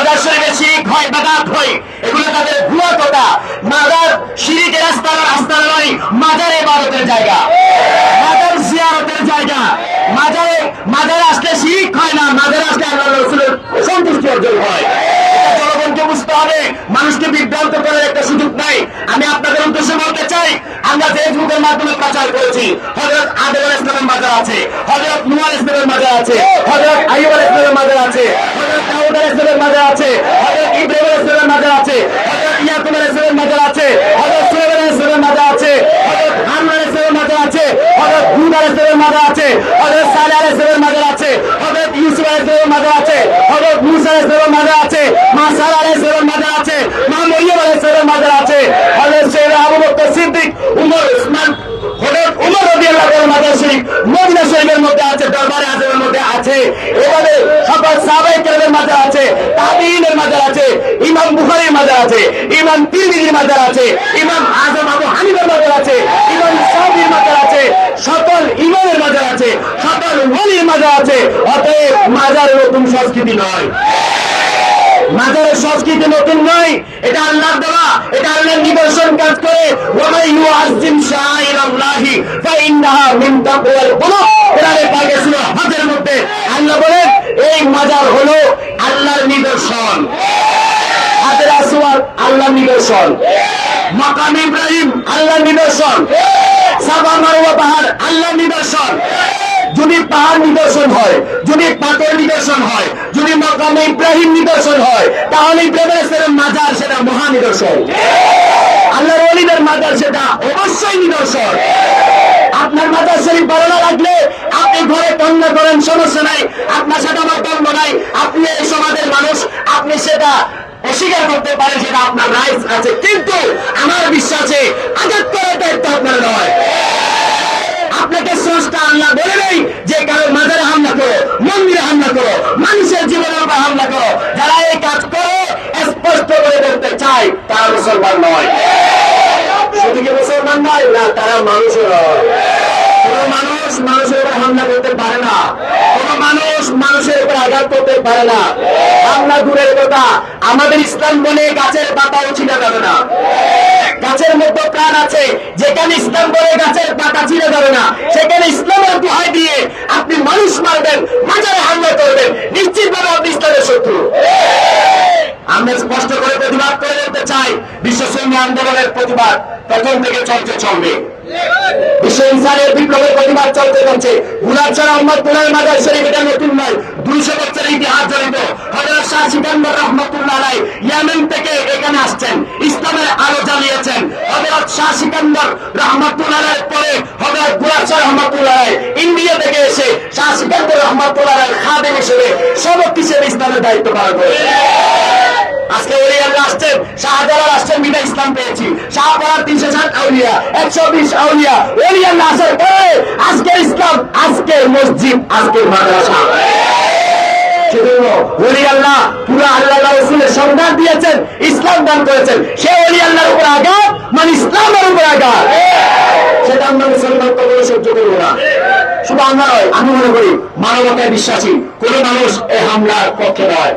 মাজার শরীফে শিরিক হয়, বাগাত হয়। এগুলো তাদের ভুয়া কথা। মাজার শিরিকের আস্তানা আস্তানা নয় মাজার ইবাদতের জায়গা। মাজার জিয়ারতের জায়গা। মাজারে মাজারে আসলে শিরিক হয় না মাজারে আসলে আল্লাহ রসুলের সন্তুষ্টি অর্জন হয়। জনগণকে বুঝতে হবে, মানুষকে বিভ্রান্ত করার একটা সুযোগ নাই। আমি আপনাদের উদ্দেশ্যে বলতে চাই, আমরা ফেসবুকের মাধ্যমে প্রচার করেছি। হজরত আদেব ইসলামের মাজার আছে হজরত নুয়াল ইসলামের মাজার আছে হজরত আইব ইসলামের মাজার আছে হজরত দাউদ আল ইসলামের মাজার আছে হজরত ইব্রাহিম আল ইসলামের মাজার আছে হজরত ইয়াকুব আল ইসলামের মাজার আছে হজরত সুলাইমান আল ইসলামের মাজার আছে হজরত হারুন আল ইসলামের মাজার আছে হজরত হুদ আল ইসলামের মাজার আছে হজরত সালেহ আল ইসলামের মাজার আছে হজরত ইউসুফ আল ইসলামের মাজার আছে হজরত মুসা আল মাজার আছে মা সারা আল মাজার আছে মা মরিয়ম আল মাজার আছে হজরত সৈয়দ আবু বকর সিদ্দিক উমর উসমান হজরত উমর রাদিয়াল্লাহু আনহু মাজার শরীফ মদিনা শরীফের মধ্যে আছে দরবারে আজমের মধ্যে আছে এভাবে সকল সাহাবায়ে কেরামের মাজার আছে তাবিঈনের মাজার আছে ইমাম বুখারীর মাজার আছে ইমাম তিরমিজির মাজার আছে ইমাম আজম আবু হানিফার মাজার আছে ইমাম শাফির মাজার আছে সকল ইমামের মাজার আছে সকল মাজার আছে, অতএব মাজার নতুন সংস্কৃতি নয়। মাজারের সংস্কৃতি নতুন নয়, এটা আল্লাহর দেওয়া, এটা আল্লাহর নিদর্শন কাজ করে। হজের মধ্যে। আল্লাহ বলেন, এই মাজার হলো আল্লাহর নিদর্শন। হাতের আসওয়াদ আল্লাহর নিদর্শন। মাকাম ইব্রাহিম আল্লাহর নিদর্শন। সাবা মারওয়া পাহাড় আল্লাহর নিদর্শন। যদি পাহাড় নিদর্শন হয়, যদি পাথর নিদর্শন হয়, যদি মকামে ইব্রাহিম নিদর্শন হয়, তাহলে ইব্রাহিম আলাইহিস মাজার সেটা মহা নিদর্শন। আল্লাহর ওলিদের মাজার সেটা অবশ্যই নিদর্শন। আপনার মাজার শরীফ ভালো না লাগলে আপনি ঘরে তন্ন করেন, সমস্যা নাই। আপনার সাথে আমার দ্বন্দ্ব নাই। আপনি এই সমাজের মানুষ, আপনি সেটা অস্বীকার করতে পারেন, সেটা আপনার রাইট আছে। কিন্তু আমার বিশ্বাসে আঘাত করার দায়িত্ব আপনার নয়। আপনাকে স্রষ্টা আল্লাহ বলে নেই যে কারও মাজারে হামলা করো মন্দিরে হামলা করো মানুষের জীবনের উপর হামলা করো যারা এই কাজ করে স্পষ্ট করে চাই তারা মুসলমান নয়। শুধু কি মুসলমান নয়? না, তারা মানুষ দূরের কথা, আমাদের ইসলাম বলে গাছের পাতাও না। গাছের প্রাণ আছে, যেখানে ইসলাম বলে গাছের পাতা ছিঁড়ে যাবে না, সেখানে ইসলামের দোহাই দিয়ে আপনি মানুষ মারবেন মাজারে হামলা করবেন নিশ্চিতভাবে আপনি ইসলামের শত্রু আমরা স্পষ্ট করে প্রতিবাদ করে যেতে চাই, বিশ্ব সৈন্য আন্দোলনের প্রতিবাদ তখন থেকে চলতে চলবে। বিশ্ব ইনসানের বিপ্লবের প্রতিবাদ চলতে চলছে। গুলাবছাড়া মোহাম্মদপুরের মাজার শরীফ, এটা নতুন নয়, দুইশো বছরের ইতিহাস জড়িত। হজরত শাহ রহমতুল্লাহ আলাই ইয়েমেন থেকে এখানে আসছেন, ইসলামের আলো জ্বালিয়েছেন। হজরত শাহ সিকান্দর রহমতুল্লাহ আলাইয়ের পরে হজরত গুলাবছাড়া রহমতুল্লাহ আলাই ইন্ডিয়া থেকে এসে শাহ সিকান্দর রহমতুল্লাহ আলাইয়ের খাদেম হিসেবে সবক ইসলামের দায়িত্ব পালন করেছে আজকে আসছেন শাহজালাল আসছেন বিনা ইসলাম পেয়েছি। শাহপাড়ার তিনশো ষাট আউলিয়া, একশো বিশ আউলিয়া আসার পরে আজকের ইসলাম আজকের মসজিদ আজকের মাদ্রাসা। সন্ধান দিয়েছেন, ইসলাম দান করেছেন। সে আল্লাহর উপর আঘাত মানে ইসলামের উপর আঘাত। সেটা আমরা মুসলমান সহ্য করব না। শুধু আমরা নয়, আমি মনে করি মানবতায় বিশ্বাসী, কোন মানুষ এই হামলার পক্ষে নয়।